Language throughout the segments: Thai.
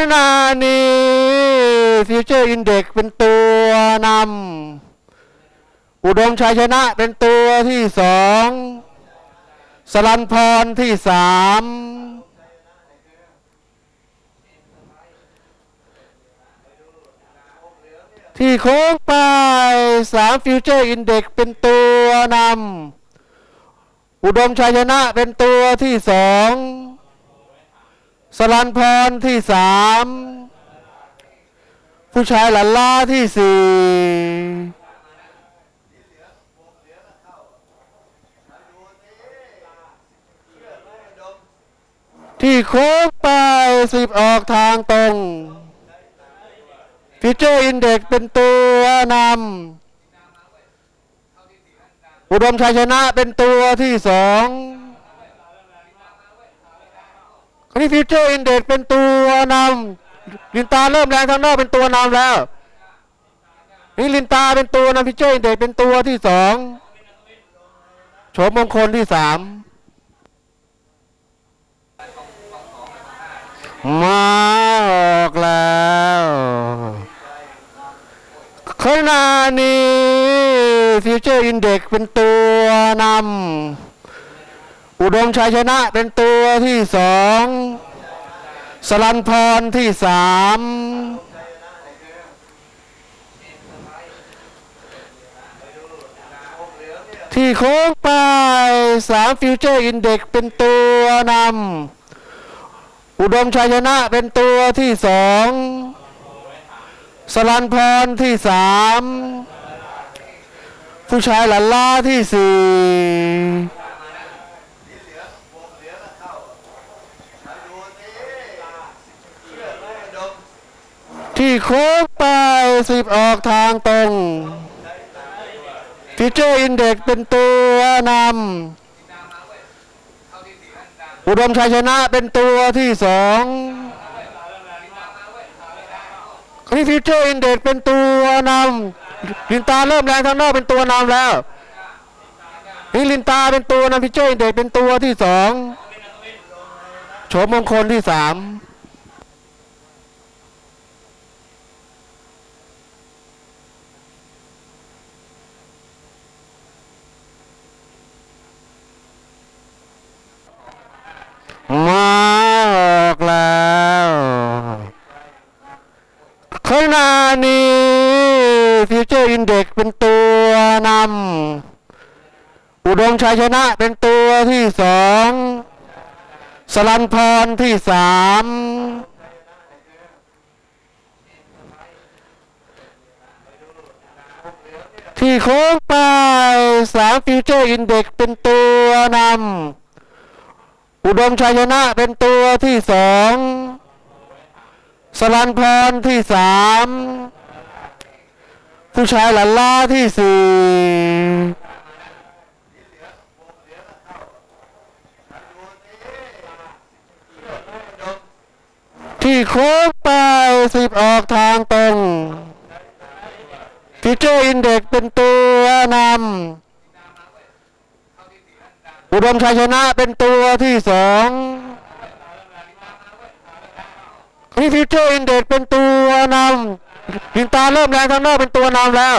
ขณะนี้ฟิวเจอร์อินเด็กเป็นตัวนำอุดมชัยชนะเป็นตัวที่สองสลันพรที่สามที่โค้งไปสามฟิวเจอร์อินเด็กเป็นตัวนำอุดมชัยชนะเป็นตัวที่สอง สลันพรที่สามผู้ชายหลันล่าที่สี่ที่โค้งไปสิบออกทางตรงฟิเจอร์อินเด็กเป็นตัวนำอุดมชัยชนะเป็นตัวที่สอง คราวนี้ฟิวเจอร์อินเด็กเป็นตัวนำลินตาเริ่มแรงทางนอกเป็นตัวนำแล้ว นี่ลินตาเป็นตัวนำฟิวเจอร์อินเด็กเป็นตัวที่สองโฉมมงคลที่สามมาออกแล้วขณะนี้ฟิวเจอร์อินเด็กเป็นตัวนำอุดมชัยชนะเป็นตัว ที่สองสลันพรที่สามที่โค้งไปสามฟิวเจอร์อินเด็กเป็นตัวนำอุดมชัยชนะเป็นตัวที่สองสลันพรที่สามผู้ชายหลันล่าที่สี่ ที่โค้งไปสิบออกทางตรงฟิวเจอร์อินเด็กเป็นตัวนำอุดมชัยชนะเป็นตัวที่สองนี่ฟิวเจอร์อินเด็กเป็นตัวนำลินตาเริ่มแรงทางนอกเป็นตัวนำแล้วนี่ลินตาเป็นตัวนำฟิวเจอร์อินเด็กเป็นตัวที่สองโฉมมงคลที่สาม มาออกแล้วขณะนี้ฟิว เด็กเป็นตัวนำอุดมชัยชนะเป็นตัวที่สองสลันพรที่สามที่โค้งไปสามฟิวเจอร์อินเด็กเป็นตัวนำอุดมชัยชนะเป็นตัวที่สองสลันพรที่สาม ผู้ชายหลันล่าที่สี่ที่โค้งไปสิบออกทางตรงฟิวเจอร์อินเด็กเป็นตัวนำอุดมชัยชนะเป็นตัวที่สองนี่ฟิวเจอร์อินเด็กเป็นตัวนำ ลินตาเริ่มแรงข้างนอกเป็นตัวนำแล้ว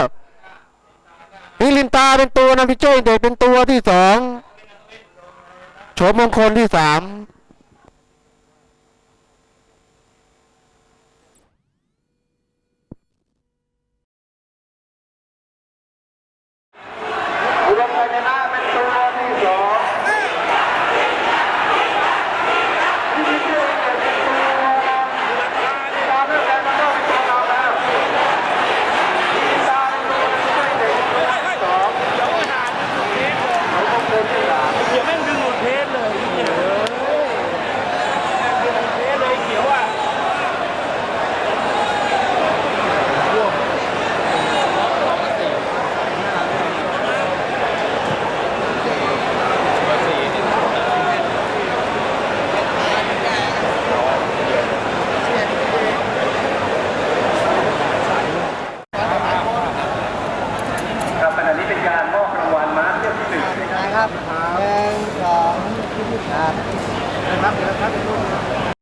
นี่ลินตาเป็นตัวนำพี่โจ้เด็กเป็นตัวที่สองโฉมมงคลที่สาม